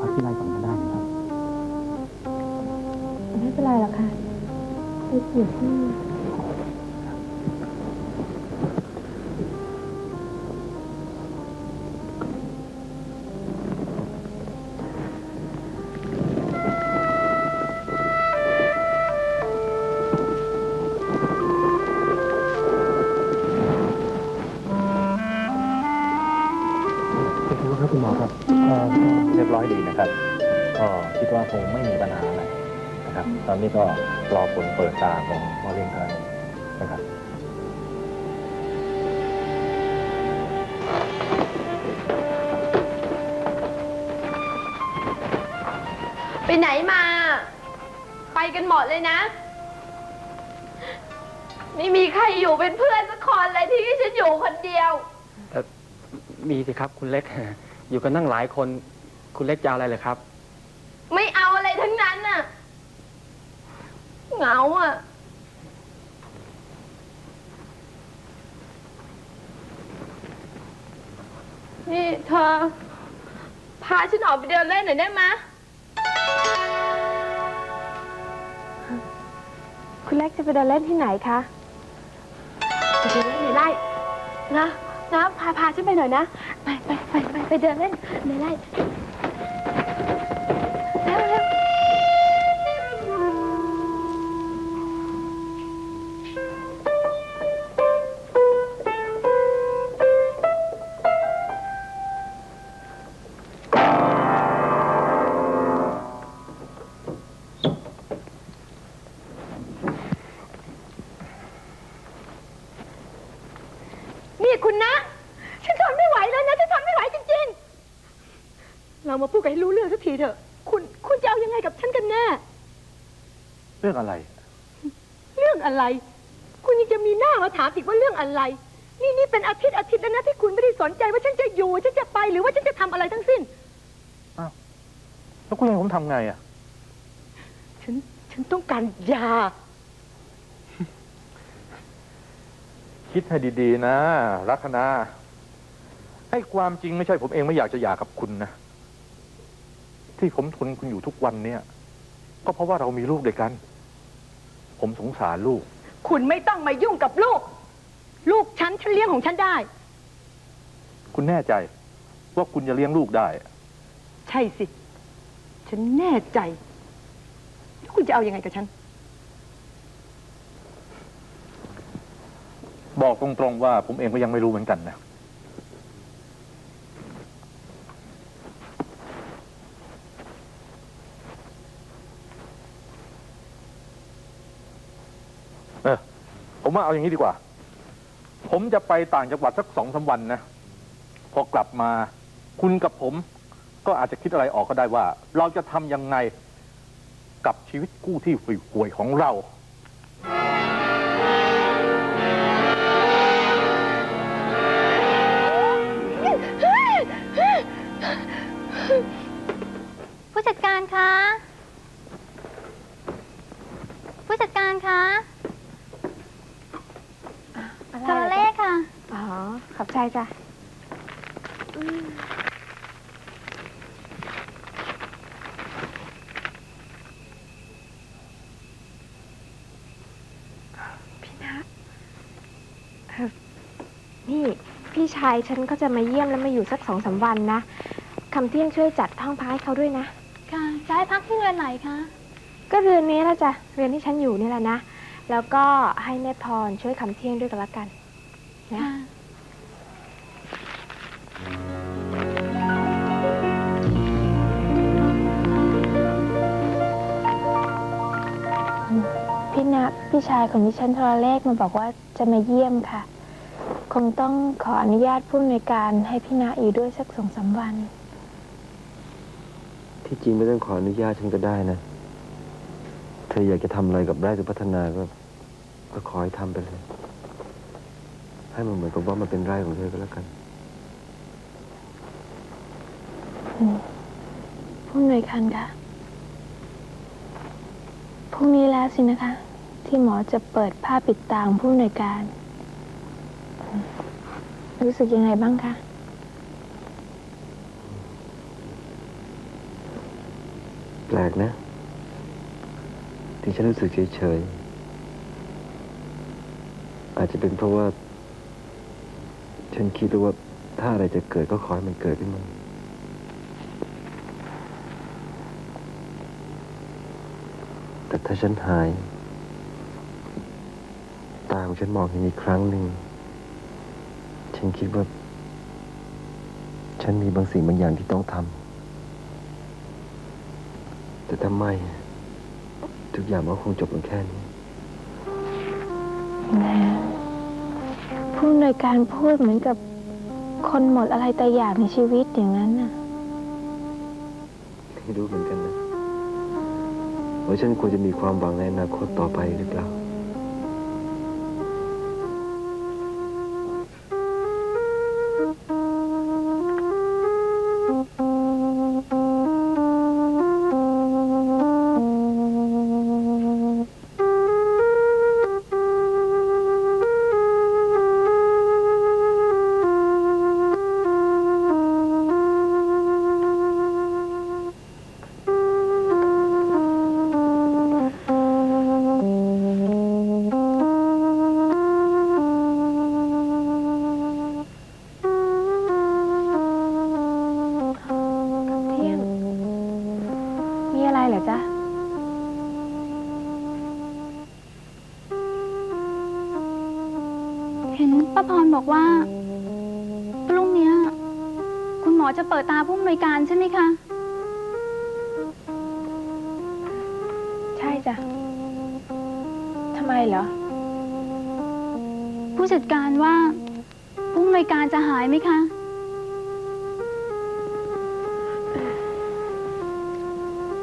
พักที่ไร่ก่อนก็ได้นะครับ ไม่เป็นไรหรอกค่ะไปอยู่ที่ นะครับ ก็คิดว่าคงไม่มีปัญหาอะไรนะครับ ตอนนี้ก็รอผลเปิดตาของหมอเลี้ยงไทยนะครับไปไหนมา ไปกันหมดเลยนะ ไม่มีใครอยู่เป็นเพื่อนสักคนเลยที่ฉันอยู่คนเดียว มีสิครับคุณเล็ก อยู่กันนั่งหลายคน คุณเล็กจะเอาอะไรเลยครับ ไม่เอาอะไรทั้งนั้นน่ะ เหงาอะ นี่เธอ พาฉันออกไปเดินเล่นหน่อยได้ไหมยคุณเล็กจะไปเดินเล่นที่ไหนคะ ไปเดินเล่นในไร่นะนะพาพาฉันไปหน่อยนะ ไปไปไปไปไปเดินเล่นในไร่ รามาพูดกันให้รู้เรื่องสักทีเถอะ คุณ คุณจะเอายังไงกับฉันกันแน่ เรื่องอะไร เรื่องอะไร คุณยังจะมีหน้ามาถามอีกว่าเรื่องอะไร นี่นี่เป็นอาทิตย์อาทิตย์แล้วนะที่คุณไม่ได้สนใจว่าฉันจะอยู่ ฉันจะไปหรือว่าฉันจะทำอะไรทั้งสิ้นแล้วคุณให้ผมทำไงอะ ฉัน ฉันต้องการยา คิดให้ดีๆนะ ลัคนาให้ความจริงไม่ใช่ผมเองไม่อยากจะหย่ากับคุณนะ ที่ผมทนคุณอยู่ทุกวันเนี่ย ก็เพราะว่าเรามีลูกด้วยกัน ผมสงสารลูก คุณไม่ต้องมายุ่งกับลูก ลูกฉันฉันเลี้ยงของฉันได้ คุณแน่ใจว่าคุณจะเลี้ยงลูกได้ ใช่สิ ฉันแน่ใจ แล้วคุณจะเอาอยัางไงกับฉัน บอกตรงๆว่าผมเองก็ยังไม่รู้เหมือนกันนะ ผมว่าเอาอย่างนี้ดีกว่า ผมจะไปต่างจังหวัดสักสองสามวันนะ พอกลับมา คุณกับผม ก็อาจจะคิดอะไรออกก็ได้ว่า เราจะทำยังไงกับชีวิตกู้ที่ฝีห่วยของเรา ขอบใจจ้ะพี่นะเอ่อนี่พี่ชายฉันก็จะมาเยี่ยมแล้วมาอยู่สักสองสามวันนะคำเที่ยงช่วยจัดห้องพักให้เขาด้วยนะ ค่ะจะให้พักที่เรือนไหนคะ ก็เรือนนี้แหละจ้ะเรือนที่ฉันอยู่นี่แหละนะ แล้วก็ให้แม่พรช่วยคำเที่ยงด้วยกันละกัน นะ ค่ะ พี่นะพี่ชายของดิฉันโทรเลขมาบอกว่าจะมาเยี่ยมค่ะ คงต้องขออนุญาตผู้อำนวยการให้พี่นาอยู่ด้วยสักสองสามวัน ที่จริงไม่ต้องขออนุญาตฉันก็ได้นะ เธออยากจะทำอะไรกับไร่สุพัฒนาก็ก็ขอให้ทำไปเลย ให้มันเหมือนกับว่ามันเป็นไร่ของเธอก็แล้วกันผู้อำนวยการคะพรุ่งนี้แล้วสินะคะ ที่หมอจะเปิดผ้าปิดตาของผู้อำนวยการ รู้สึกยังไงบ้างคะ แปลกนะ ที่ฉันรู้สึกเฉยๆ อาจจะเป็นเพราะว่า ฉันคิดว่าถ้าอะไรจะเกิดก็ขอให้มันเกิดขึ้นมาแต่ถ้าฉันหาย ตาของฉันมองเห็นอีกครั้งหนึ่ง ฉันคิดว่า ฉันมีบางสิ่งบางอย่างที่ต้องทำ แต่ถ้าไม่ทุกอย่างมันก็คงจบลงแค่นี้ผู้อำนวยการพูดเหมือนกับคนหมดอะไรแต่อยากในชีวิตอย่างนั้นน่ะ ไม่รู้เหมือนกันนะว่าฉันควรจะมีความหวังในอนาคตต่อไปหรือเปล่า ห็นป้าพรบอกว่าพรุ่งเนี้ย คุณหมอจะเปิดตาผู้อำนวยการใช่ไหมคะ ใช่จ้ะทำไมเหรอ ผู้จัดการว่าผู้อำนวยการจะหายไหมคะ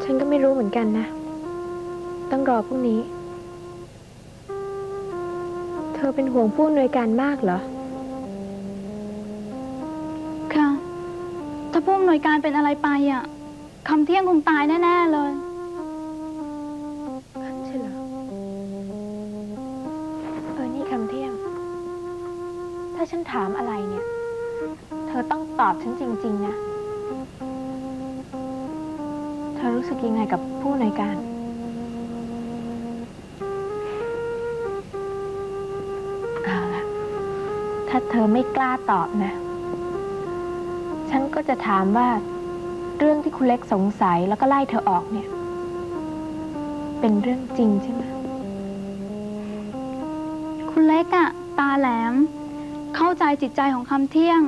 ฉันก็ไม่รู้เหมือนกันนะ ต้องรอพรุ่งนี้ เธอเป็นห่วงผู้อำนวยการมากเหรอ ค่ะ ถ้าผู้อำนวยการเป็นอะไรไปอะคำเที่ยงคงตายแน่ ๆ เลย ใช่เหรอ เออ นี่คำเที่ยง ถ้าฉันถามอะไรเนี่ย เธอต้องตอบฉันจริง ๆ นะ เธอรู้สึกยังไงกับผู้ในวยการ ถ้าเธอไม่กล้าตอบนะ ฉันก็จะถามว่า เรื่องที่คุณเล็กสงสัยแล้วก็ไล่เธอออกเนี่ย เป็นเรื่องจริงใช่ไหมคุณเล็กอะตาแหลม เข้าใจจิตใจของคำเที่ยง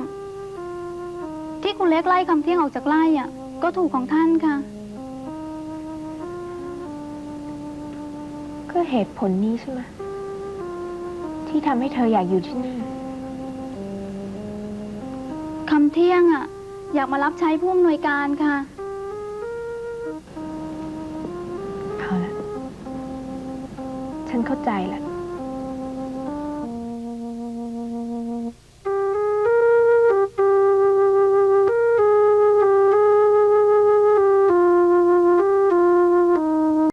ที่คุณเล็กไล่คำเที่ยงออกจากไล่อะก็ถูกของท่านค่ะ ก็เหตุผลนี้ใช่ไหมที่ทำให้เธออยากอยู่ที่นี่ คำเที่ยงอะอยากมารับใช้ผู้อำนวยการค่ะ เอาละฉันเข้าใจละ